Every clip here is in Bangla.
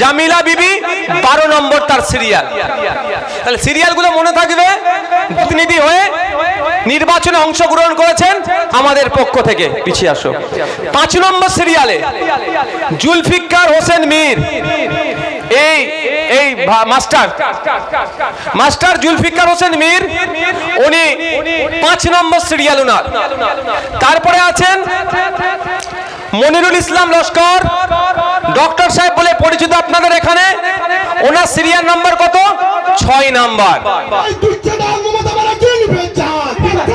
জামিলা বিবি বারো নম্বর তার সিরিয়াল। তাহলে সিরিয়ালগুলো মনে থাকবে প্রতিনিধি হয়ে নির্বাচনে অংশগ্রহণ করেছেন আমাদের পক্ষ থেকে। পিছিয়ে আসো। পাঁচ নম্বর সিরিয়ালে জুলফিকার হোসেন মীর। এই এই মাস্টার। মাস্টার জুলফিকার হোসেন মীর, উনি পাঁচ নম্বর সিরিয়াল উনার। তারপরে আছেন মনিরুল ইসলাম লস্কর। ডক্টর সাহেব বলে পরিচিত আপনাদের এখানে। ওনার সিরিয়াল নাম্বার কত? ছয় নাম্বার।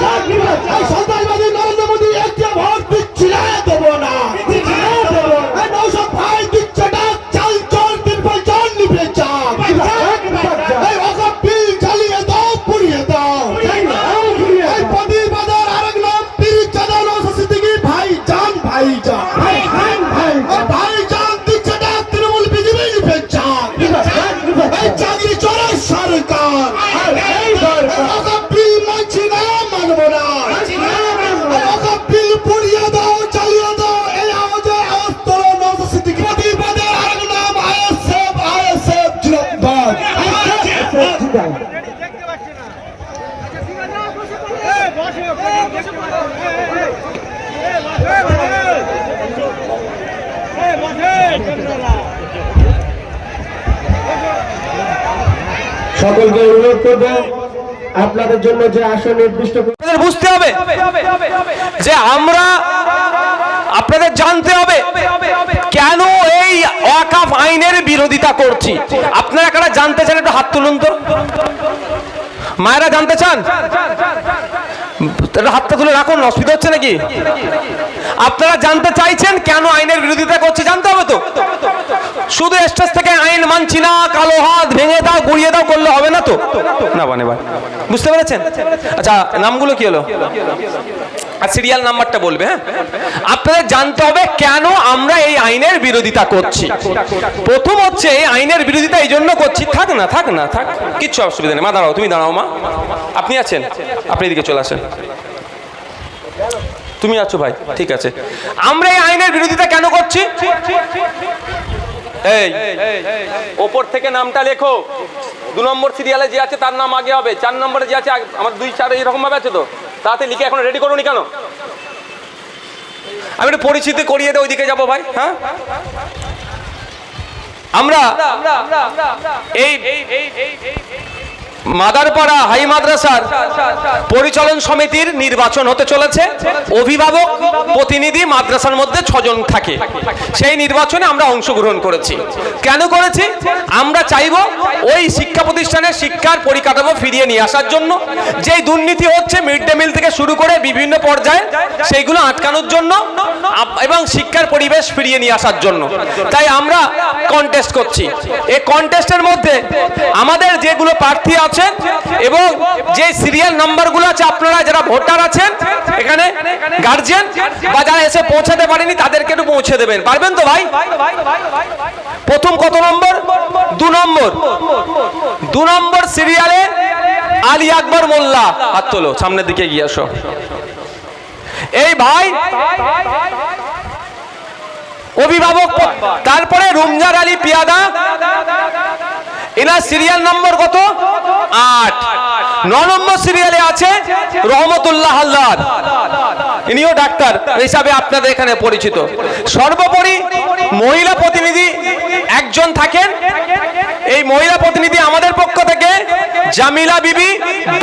চান সকলকে অনুরোধ করব আপনাদের জন্য যে আসন নির্দিষ্ট বুঝতে হবে যে আমরা আপনাদের জানতে হবে কেন এই ওয়াকাফ আইনের বিরোধিতা করছি। আপনারা কারা জানতে চান একটু হাত তুলুন তো। মায়েরা জানতে চান? একটু হাতটা তুলে রাখুন, অসুবিধা হচ্ছে নাকি? আপনারা জানতে চাইছেন কেন আইনের বিরোধিতা করছি, জানতে হবে তো। শুধু স্টেজ থেকে আইন মানছি না, কালো হাত ভেঙে দাও, গুড়িয়ে দাও, করলে হবে না তো? না মানে ভাই। বুঝতে পেরেছেন? আচ্ছা নামগুলো কি হলো? আর সিরিয়াল নাম্বারটা বলবে হ্যাঁ? আপনাদের জানতে হবে কেন আমরা এই আইনের বিরোধিতা করছি। প্রথম হচ্ছে এই আইনের বিরোধিতা এই জন্য করছি। থাক না থাক না, থাক। কিচ্ছু অসুবিধা নেই। মা, দাঁড়াও, তুমি দাঁড়াও, মা। আপনি আছেন? আপনি এদিকে চলে আসেন। তুমি আছো ভাই, ঠিক আছে। আমরা এই আইনের বিরোধিতা কেন করছি? ওপর থেকে নামটা লেখো দু নম্বর সিরিয়ালে যে আছে তার নাম আগে হবে চার নম্বরে যে আছে আমার দুই চার এইরকমভাবে আছে তো তাতে লিখে এখন রেডি করুনি কেন আমি একটু পরিচিতি করিয়ে দেয় ওইদিকে যাব ভাই হ্যাঁ আমরা মাদারপাড়া হাই মাদ্রাসার পরিচালন সমিতির নির্বাচন হতে চলেছে। অভিভাবক প্রতিনিধি মাদ্রাসার মধ্যে ছজন থাকে। সেই নির্বাচনে আমরা অংশগ্রহণ করেছি। কেন করেছি? আমরা চাইব ওই শিক্ষা প্রতিষ্ঠানের শিক্ষার পরিকাঠামো ফিরিয়ে নিয়ে আসার জন্য। যেই দুর্নীতি হচ্ছে মিড ডে মিল থেকে শুরু করে বিভিন্ন পর্যায়ে সেইগুলো আটকানোর জন্য এবং শিক্ষার পরিবেশ ফিরিয়ে নিয়ে আসার জন্য। তাই আমরা কন্টেস্ট করছি। এই কন্টেস্টের মধ্যে আমাদের যেগুলো প্রার্থী আছেন? এবং যে সিরিয়াল নাম্বারগুলো আছে, আপনারা যারা ভোটার আছেন, এখানে গার্জিয়ান বা যারা এসে পৌঁছাতে পারেনি, তাদেরকে একটু পৌঁছে দেবেন। পারবেন তো ভাই? প্রথম কত নম্বর? দু নম্বর। দু নম্বর সিরিয়ালে আলী আকবর মোল্লা। হাত তোলো, সামনের দিকে গিয়ে আসো। এই ভাই, অভিভাবক তারপরে রুমজার আলী পিয়াদা। এনার সিরিয়াল নম্বর কত? আট। ন নম্বর সিরিয়ালে আছে রহমতুল্লাহ হালদার। ইনিও ডাক্তার হিসাবে আপনাদের এখানে পরিচিত। সর্বোপরি মহিলা প্রতিনিধি একজন থাকেন। এই মহিলা প্রতিনিধি আমাদের পক্ষ থেকে জামিলা বিবি,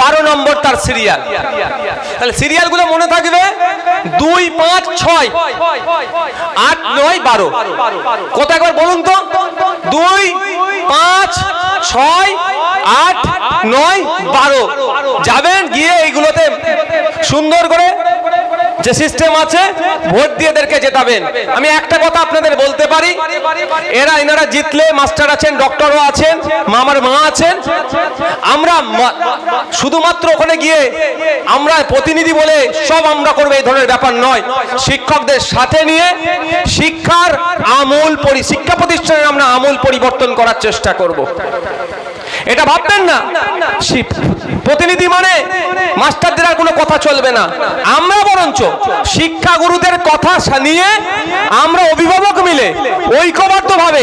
বারো নম্বর তার সিরিয়াল তাহলে সিরিয়ালগুলো মনে থাকবে দুই পাঁচ ছয়। আট, নয়, বারো। কোথায় একবার বলুন তো। দুই, পাঁচ, ছয়, আট, নয়, বারো। যাবেন গিয়ে এইগুলোতে সুন্দর করে যে সিস্টেম আছে, ভোট দিয়ে এদেরকে জেতাবেন। আমি একটা কথা আপনাদের বলতে পারি, এরা এনারা জিতলে মাস্টার আছেন ডক্টরও আছেন, মামার মা আছেন। আমরা শুধুমাত্র ওখানে গিয়ে আমরা প্রতিনিধি বলে সব আমরা করব, এই ধরনের ব্যাপার নয়। শিক্ষকদের সাথে নিয়ে শিক্ষার আমূল পরি, শিক্ষা প্রতিষ্ঠানের আমরা আমূল পরিবর্তন করার চেষ্টা করব। এটা ভাববেন না। প্রতিনিধি মানে মাস্টারদের আর কোনো কথা চলবে না। আমরা বরঞ্চ শিক্ষা গুরুদের কথা নিয়ে আমরা অভিভাবক মিলে ঐক্যবদ্ধভাবে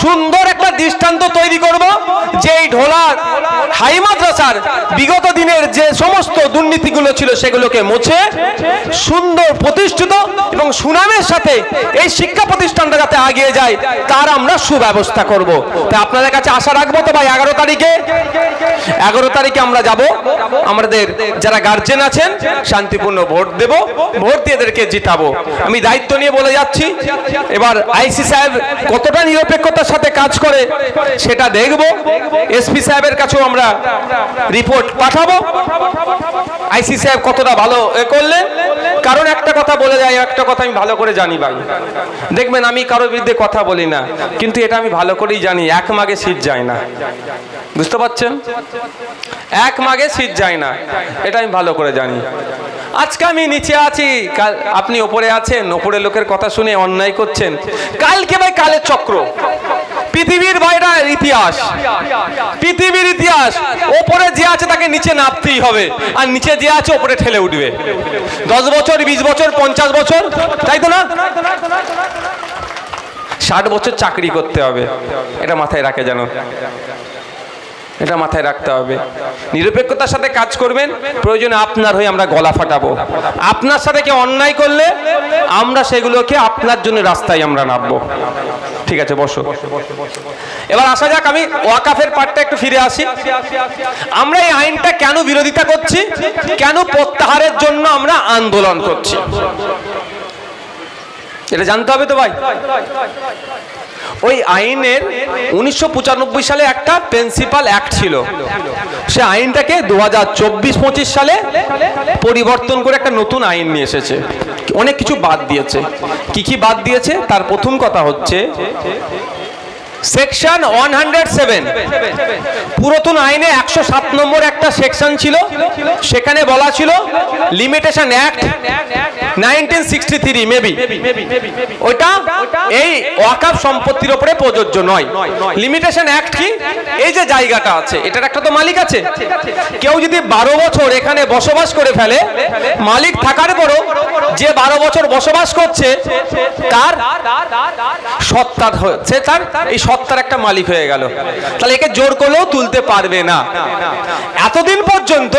সুন্দর দৃষ্টান্ত তৈরি করব যে এই ঢোলার হাই মাদ্রাসার বিগত দিনের যে সমস্ত দুর্নীতিগুলো ছিল সেগুলোকে মুছে, সুন্দর প্রতিষ্ঠিত এবং সুনামের সাথে এই শিক্ষা প্রতিষ্ঠানটা যাতে আগিয়ে যায়, তার আমরা সুব্যবস্থা করব। তাই আপনাদের কাছে আশা রাখব তো ভাই, এগারো তারিখে? এগারো তারিখে আমরা যাব। আমাদের যারা গার্জেন আছেন, শান্তিপূর্ণ ভোট দেব। ভোট দিয়ে এদেরকে জিতাবো। আমি দায়িত্ব নিয়ে বলে যাচ্ছি। এবার আইসি সাহেব কতটা নিরপেক্ষতার সাথে কাজ করে সেটা দেখব। এসপি সাহেবের কাছেও আমরা রিপোর্ট পাঠাবো। আইসি সাহেব কতটা ভালো এ করলেন। কারণ একটা কথা বলে যায়, একটা কথা আমি ভালো করে জানি ভাই। দেখবেন আমি কারোর বিরুদ্ধে কথা বলি না, কিন্তু এটা আমি ভালো করেই জানি, এক মাগে সিট যায় না। বুঝতে পারছেন? এক মাগে সিট যায় না, এটা আমি ভালো করে জানি। আজকে আমি নিচে আছি আপনি ওপরে আছেন ওপরে লোকের কথা শুনে অন্যায় করছেন। কালকে ভাই কালের চক্র। পৃথিবীর বাইরা ইতিহাস। পৃথিবীর ইতিহাস। ওপরে যে আছে তাকে নিচে নামতেই হবে। আর নিচে যে আছে ওপরে ঠেলে উঠবে। দশ বছর, বিশ বছর, পঞ্চাশ বছর, তাই তো না? ষাট বছর চাকরি করতে হবে। এটা মাথায় রাখে যেন। এটা মাথায় রাখতে হবে। নিরপেক্ষতার সাথে কাজ করবেন, প্রয়োজনে আপনার হয়ে আমরা গলা ফাটাবো। আপনার সাথে কেউ অন্যায় করলে আমরা সেগুলোকে আপনার জন্য রাস্তায় আমরা নামবো। ঠিক আছে, বসো। এবার আসা যাক, আমি ওয়াকাফের পার্টটা একটু ফিরে আসি। আমরা এই আইনটা কেন বিরোধিতা করছি? কেন প্রত্যাহারের জন্য আমরা আন্দোলন করছি? এটা জানতে হবে তো ভাই? ওই আইনের উনিশশো পঁচানব্বই সালে একটা প্রিন্সিপাল অ্যাক্ট ছিল। সে আইনটাকে দু হাজার চব্বিশ পঁচিশ সালে পরিবর্তন করে একটা নতুন আইন নিয়ে এসেছে। অনেক কিছু বাদ দিয়েছে। কি কি বাদ দিয়েছে? তার প্রথম কথা হচ্ছে, সেকশন ওয়ান হান্ড্রেড সেভেন পুরাতন আইনে একশো সাত নম্বর একটা সেকশন ছিল, সেখানে বলা ছিল limitation act nineteen sixty three maybe ওইটা এই ওয়াকাফ সম্পত্তির উপরে প্রযোজ্য নয়। লিমিটেশন অ্যাক্ট কি? এই যে জায়গাটা আছে, এটার একটা তো মালিক আছে। কেউ যদি বারো বছর এখানে বসবাস করে ফেলে, মালিক থাকার পরও যে বারো বছর বসবাস করছে, তার সত্তার হচ্ছে তার এই সত্তার একটা মালিক হয়ে গেল। তাহলে একে জোর করলেও তুলতে পারবে না। এতদিন পর্যন্ত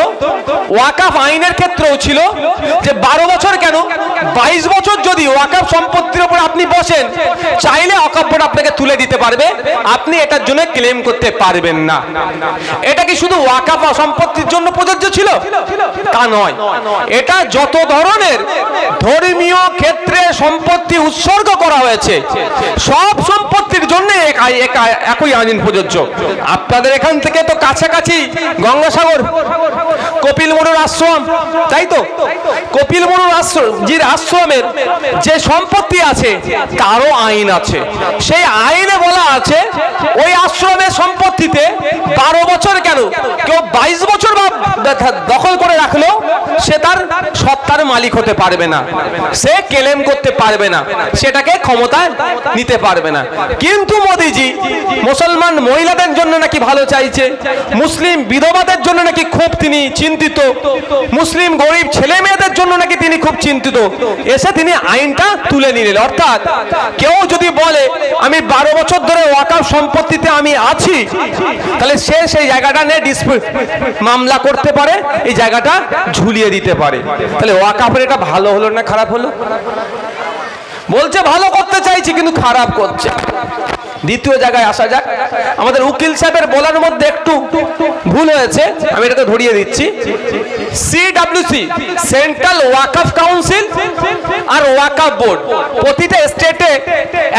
ওয়াকাফ আইনের ক্ষেত্রেও ছিল যে বারো বছর কেন? বাইশ বছর যদি ওয়াকাফ সম্পত্তির উপর আপনি বসেন, চাইলে বোর্ড আপনাকে তুলে দিতে পারবে। আপনি এটার জন্য ক্লেম করতে পারবেন না। এটা কি শুধু ওয়াকাফ সম্পত্তির জন্য প্রযোজ্য ছিল? তা নয়। এটা যত ধরনের ধর্মীয় ক্ষেত্রে সম্পত্তি উৎসর্গ করা হয়েছে, সব সম্পত্তির জন্য এক একই আইন প্রযোজ্য। আপনাদের এখান থেকে তো কাছাকাছি গঙ্গাসাগর কপিল মুনির আশ্রম, তাই তো? কপিল মুনির জির আশ্রমের যে সম্পত্তি আছে, তারও আইন আছে। সেই আইনে বলা আছে, ওই আশ্রমের সম্পত্তিতে বারো বছর কেন? কেউ বাইশ বছর দখল করে রাখল সে তার সত্তার মালিক হতে পারবে না। সে কেলেম করতে পারবে না। সেটাকে ক্ষমতায় নিতে পারবে না। কিন্তু মোদিজি, মুসলমান মহিলাদের জন্য নাকি ভালো চাইছে, মুসলিম বিধবাদের জন্য নাকি খুব তিনি চিন্তিত, মুসলিম গরিব ছেলে মেয়েদের জন্য নাকি তিনি খুব চিন্তিত। এসে তিনি আইনটা তুলে নিলেন। অর্থাৎ কেউ যদি বলে, আমি বারো বছর ধরে ওয়াকাফ সম্পত্তিতে আমি আছি, তাহলে সে সেই জায়গাটা নিয়ে মামলা করতে পারে, এই জায়গাটা ঝুলিয়ে দিতে পারে। তাহলে ওয়াকাফের এটা ভালো হলো না খারাপ হলো? বলছে ভালো করতে চাইছি, কিন্তু খারাপ করছে। দ্বিতীয় জায়গায় আসা যাক। আমাদের উকিল সাহেবের বলার মধ্যে একটু ভুল হয়েছে, আমি এটাকে ধরিয়ে দিচ্ছি। সিডব্লিউসি সেন্ট্রাল ওয়াকাফ কাউন্সিল আর ওয়াকাফ বোর্ড প্রতিটা স্টেটে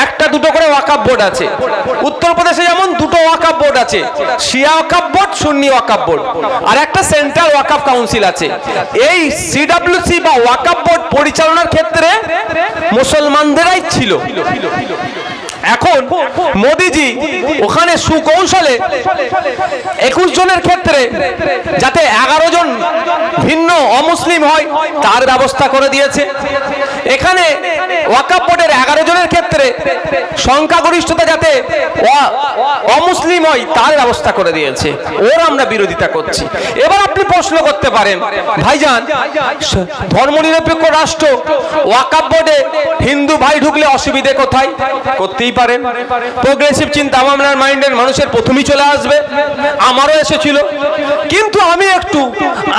একটা, দুটো করে ওয়াকাফ বোর্ড আছে। উত্তরপ্রদেশে যেমন দুটো ওয়াকাফ বোর্ড আছে শিয়া ওয়াকাফ বোর্ড সুন্নি ওয়াকাফ বোর্ড আর একটা সেন্ট্রাল ওয়াকাফ কাউন্সিল আছে। এই সিডব্লিউসি বা ওয়াকাফ বোর্ড পরিচালনার ক্ষেত্রে মুসলমানদেরাই ছিল। এখন মোদিজি ওখানে সুকৌশলে একুশ জনের ক্ষেত্রে যাতে এগারো জন ভিন্ন অমুসলিম হয়, তার ব্যবস্থা করে দিয়েছে। এখানে ওয়াকাপ বোর্ডের এগারো জনের ক্ষেত্রে সংখ্যাগরিষ্ঠতা যাতে অমুসলিম হয়, তার ব্যবস্থা করে দিয়েছে। ওর আমরা বিরোধিতা করছি। এবার আপনি প্রশ্ন করতে পারেন, ভাইজান ধর্মনিরপেক্ষ রাষ্ট্র ওয়াকাপ বোর্ডে হিন্দু ভাই ঢুকলে অসুবিধে কোথায়? করতেই পারেন। প্রোগ্রেসিভ চিন্তা ভাবনার মাইন্ডের মানুষের প্রথমেই চলে আসবে। আমারও এসেছিল। কিন্তু আমি একটু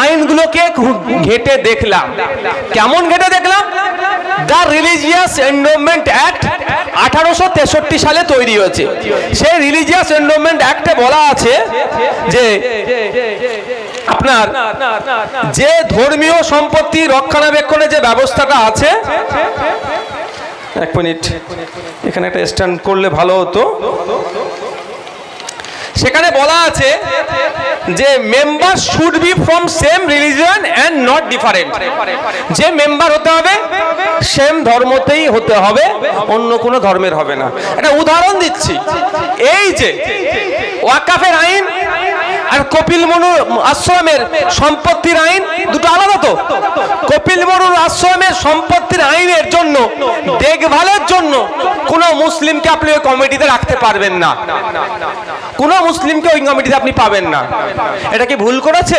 আইনগুলোকে ঘেটে দেখলাম। কেমন ঘেটে দেখলাম? দ্য রিলিজিয়াস এন্ডোমেন্ট অ্যাক্ট আঠারোশো তেষট্টি সালে তৈরি হয়েছে। সেই রিলিজিয়াস এন্ডোমেন্ট অ্যাক্টে বলা আছে যে আপনার যে ধর্মীয় সম্পত্তি রক্ষণাবেক্ষণের যে ব্যবস্থাটা আছে এক মিনিট। এখানে একটা স্ট্যান্ড করলে ভালো হতো। সেখানে বলা আছে যে member should be from same religion and not different যে মেম্বার হতে হবে সেম ধর্মতেই হতে হবে, অন্য কোনো ধর্মের হবে না। একটা উদাহরণ দিচ্ছি। এই যে ওয়াকাফের আইন আর কপিল মনুর আশ্রমের সম্পত্তির আইন দুটো আলাদা তো। কপিল মনুর আশ্রমের সম্পত্তির আইনের জন্য, দেখভালের জন্য কোনো মুসলিমকে আপনি ওই কমিটিতে রাখতে পারবেন না। কোনো মুসলিমকে ওই কমিটিতে আপনি পাবেন না। এটা কি ভুল করেছে?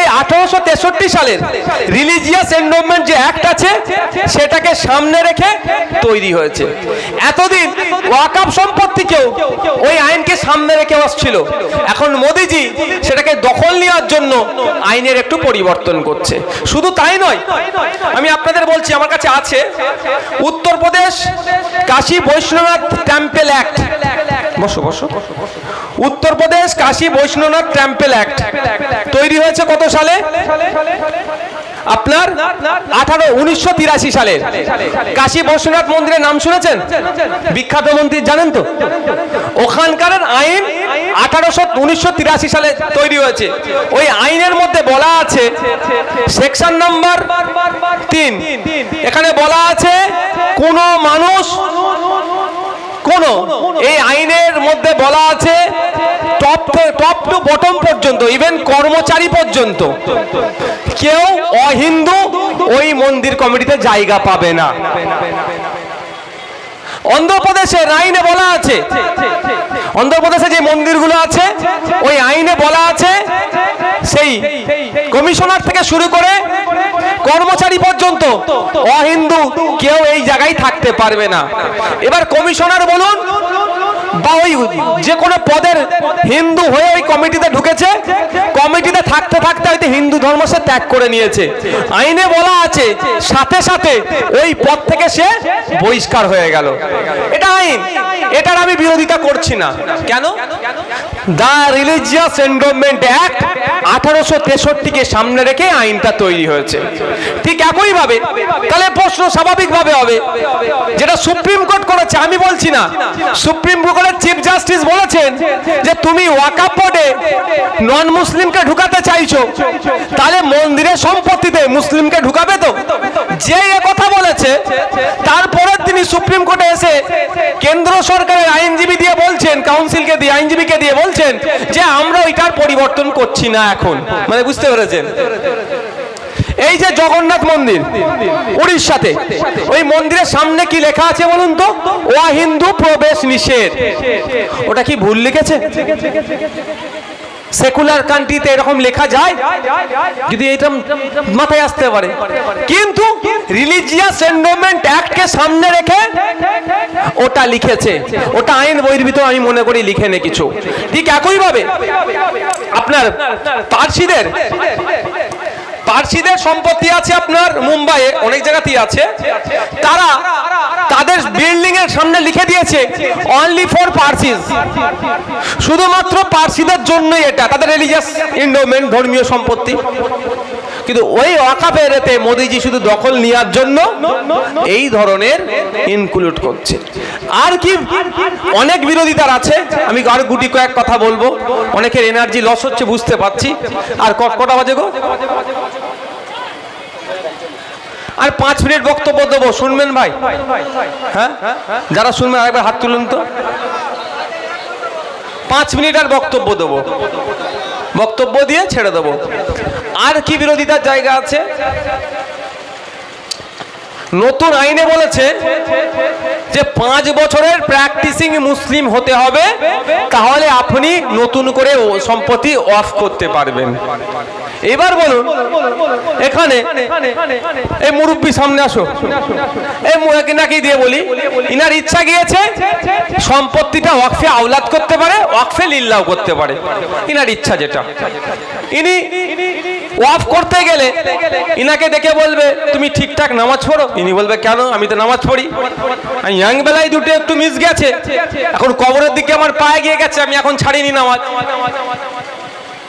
এটাই আঠারোশো সালের রিলিজিয়াস এন্ডোমেন্ট যে অ্যাক্ট আছে, সেটাকে সামনে রেখে তৈরি হয়েছে। এতদিন ওয়াকাপ সম্পত্তিকেও ওই আইনকে সামনে রেখে আসছিল। এখন মোদিজি সেটাকে দখল নেওয়ার জন্য আইনের একটু পরিবর্তন করছে। শুধু তাই নয়, আমি আপনাদের বলছি, আমার কাছে আছে উত্তরপ্রদেশ কাশী বৈষ্ণবনাথ টেম্পেল অ্যাক্ট বসো বসো উত্তরপ্রদেশ কাশী বৈষ্ণবনাথ টেম্পেল অ্যাক্ট তৈরি হয়েছে কত সালে? আপনার আঠারো, উনিশশো তিরাশি সালে। কাশী বৈশ্বনাথ মন্দিরের নাম শুনেছেন? বিখ্যাত মন্দির, জানেন তো? ওখানকার আইন আঠারোশো, উনিশশো তিরাশি সালে তৈরি হয়েছে। ওই আইনের মধ্যে বলা আছে, সেকশন নাম্বার তিন। এখানে বলা আছে, কোন মানুষ কোন? এই আইনের মধ্যে বলা আছে টপ টপ টু বটম পর্যন্ত ইভেন কর্মচারী পর্যন্ত। কেউ অহিন্দু ওই মন্দির কমিটিতে জায়গা পাবে না। অন্ধ্রপ্রদেশের আইনে বলা আছে, অন্ধ্রপ্রদেশে যে মন্দিরগুলো আছে, ওই আইনে বলা আছে, সেই কমিশনার থেকে শুরু করে কর্মচারী পর্যন্ত। অহিন্দু কেউ এই জায়গায় থাকতে পারবে না। এবার কমিশনার বলুন, বা ওই যে কোনো পদের হিন্দু হয়ে ওই কমিটিতে ঢুকেছে, কমিটিতে থাকতে থাকতে হয়তো হিন্দু ধর্ম সে ত্যাগ করে নিয়েছে। আইনে বলা আছে, সাথে সাথে ওই পদ থেকে সে বহিষ্কার হয়ে গেল। এটা আইন, এটার আমি বিরোধিতা করছি না। কেন? দা রিলিজিয়াস এন্ডোমেন্ট অ্যাক্ট আঠারোশো তেষট্টিকে সামনে রেখে আইনটা তৈরি হয়েছে। ঠিক একই ভাবে তাহলে প্রশ্ন স্বাভাবিকভাবে হবে, যেটা সুপ্রিম কোর্ট করেছে, আমি বলছি না। সুপ্রিম কোর্টের চিফ জাস্টিস বলেছেন যে তুমি ওয়াকাপ বোর্ডে নন মুসলিমকে ঢুকাতে চাইছো, তাহলে মন্দিরের সম্পত্তিতে মুসলিমকে ঢুকাবে তো। যে কথা বলেছে তারপরে তিনি সুপ্রিম কোর্টে এসে কেন্দ্র সরকারের আইনজীবী দিয়ে বলছেন, কাউন্সিলকে দিয়ে, আইনজীবীকে দিয়ে বলছেন যে আমরা ওইটার পরিবর্তন করছি না এখন? মানে বুঝতে পেরেছেন? এই যে জগন্নাথ মন্দির, উড়িষ্যাতে, ওই মন্দিরের সামনে কি লেখা আছে বলুন তো? ওয়া হিন্দু প্রবেশ নিষেধ। ওটা কি ভুল লিখেছে? সেকুলার কান্ট্রিতে এরকম লেখা যায় যদি এটা মাথায় আসতে পারে। কিন্তু রিলিজিয়াস এন্ডোমেন্ট অ্যাক্টকে সামনে রেখে ওটা লিখেছে। ওটা আইন বহির্ভূত আমি মনে করি লিখে নে কিছু। ঠিক একইভাবে আপনার পার্সিদের পার্সিদের সম্পত্তি আছে আপনার মুম্বাইয়ে, অনেক জায়গাতেই আছে। তারা তাদের বিল্ডিং এর সামনে লিখে দিয়েছে অনলি ফর পার্সিস শুধুমাত্র পার্সিদের জন্যই এটা, তাদের রিলিজিয়াস ইন্ডোমেন্ট ধর্মীয় সম্পত্তি। কিন্তু ওই ওয়াকাফের এতে মোদিজি শুধু দখল নেওয়ার জন্য এই ধরনের ইনক্লুড করছে। আর কি অনেক বিরোধিতার আছে, আমি আর গুটি কয়েক কথা বলব। অনেকের এনার্জি লস হচ্ছে, বুঝতে পারছি। আর কটা বাজে গো? আর পাঁচ মিনিট বক্তব্য দেবো, শুনবেন ভাই? হ্যাঁ? যারা শুনবেন, আরেকবার হাত তুলুন তো। পাঁচ মিনিট আর বক্তব্য দেবো। বক্তব্য দিয়ে ছেড়ে দেবো। আর কি বিরোধিতার জায়গা আছে? নতুন আইনে বলেছে যে পাঁচ বছরের প্র্যাকটিসিং মুসলিম হতে হবে, তাহলে আপনি নতুন করে সম্পত্তি অফ করতে পারবেন। এবার বলুন, এখানে এই মুরব্বী সামনে আসো। এই নাকি দিয়ে বলি, ইনার ইচ্ছা গিয়েছে সম্পত্তিটা ওয়াকফে আওলাদ করতে পারে, ওয়াকফে লিল্লাও করতে পারে। ইনার ইচ্ছা যেটা। ইনি ওয়াফ করতে গেলে ইনাকে দেখে বলবে, তুমি ঠিকঠাক নামাজ পড়ো? ইনি বলবে, কেন? আমি তো নামাজ পড়ি। আর ইয়াং বেলায় দুটো একটু মিস গেছে। এখন কবরের দিকে আমার পায়ে গিয়ে গেছে, আমি এখন ছাড়িনি নামাজ।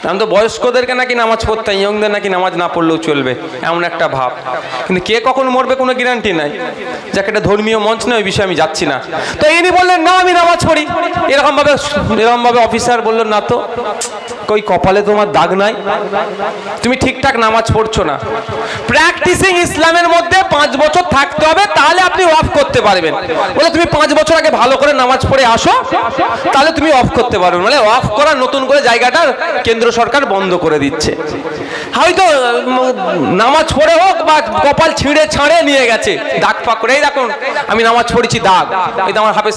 আমি তো বয়স্কদেরকে নাকি নামাজ পড়তাম ইয়ংদের নাকি নামাজ না পড়লেও চলবে, এমন একটা ভাব। কিন্তু কে কখন মরবে কোনো গ্যারান্টি নাই। যাকে একটা ধর্মীয় মঞ্চ নয়, ওই বিষয়ে আমি যাচ্ছি না। তো ইনি বললেন, না, আমি নামাজ পড়ি। এরকম ভাবে এরকম ভাবে অফিসার বলল, না তো, কই কপালে তোমার দাগ নাই? তুমি ঠিকঠাক নামাজ পড়ছো না। প্র্যাকটিসিং ইসলামের মধ্যে পাঁচ বছর থাকতে হবে, তাহলে আপনি অফ করতে পারবেন। বলে, তুমি পাঁচ বছর আগে ভালো করে নামাজ পড়ে আসো, তাহলে তুমি অফ করতে পারবে। মানে অফ করার নতুন করে জায়গাটা কেন্দ্র সরকার বন্ধ করে দিচ্ছে। হয়তো নামাজ পড়ে হোক বা কপাল ছিঁড়ে ছাড়ে নিয়ে গেছে। দাগ ফাঁক করে, এই দেখুন, আমি নামাজ পড়েছি, দাগ। এই তো আমার হাফেজ